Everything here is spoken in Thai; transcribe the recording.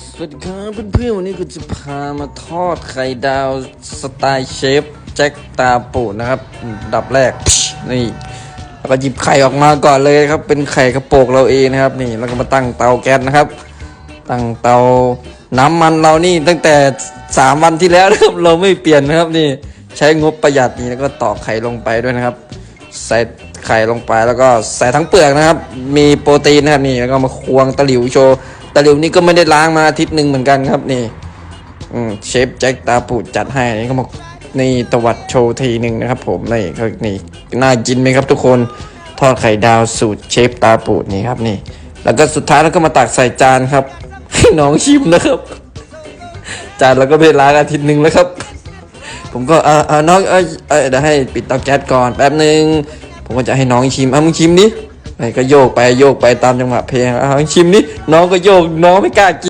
สวัสดีครับเพื่อนๆวันนี้กูจะพามาทอดไข่ดาวสไตล์เชฟแจ็คตาปูนะครับ ดับแรกนี่แล้วก็หยิบไข่ออกมาก่อนเลยครับ เป็นไข่กระโปกเราเองนะครับ นี่แล้วก็มาตั้งเตาแก๊สนะครับ ตั้งเตาน้ำมันเรานี่ตั้งแต่สามวันที่แล้วนะครับเราไม่เปลี่ยนนะครับนี่ใช้งบประหยัดนี่แล้วก็ตอกไข่ลงไปด้วยนะครับ ใส่ไข่ลงไปแล้วก็ใส่ทั้งเปลือกนะครับ มีโปรตีนนะครับนี่แล้วก็มาควงตะหลิวโชว์ ตะหลิวนี่ก็ไม่ได้ล้างมาอาทิตย์หนึ่งเหมือนกันครับนี่เชฟแจ็คตาปูดจัดให้นี่ก็มานี่ตวัดโชว์ทีหนึ่งนะครับ ผมนี่เขานี่น่ากินไหมครับ ทุกคนทอดไข่ดาวสูตรเชฟตาปูดนี่ครับนี่ แล้วก็สุดท้ายแล้วก็มาตักใส่จานครับให้น้องชิมนะครับ จานเราก็ไม่ได้ล้างอาทิตย์หนึ่งแล้วครับ ผมก็เออเออน้องเออเออเดี๋ยวให้ปิดเตาแก๊สก่อนแป๊บหนึ่งผมก็จะให้น้องชิมอะมึงชิมดิ ไปก็โยกไปโยกไปตามจังหวะเพลงอะมึงชิมดิน้องก็โยกน้องไม่กล้ากิน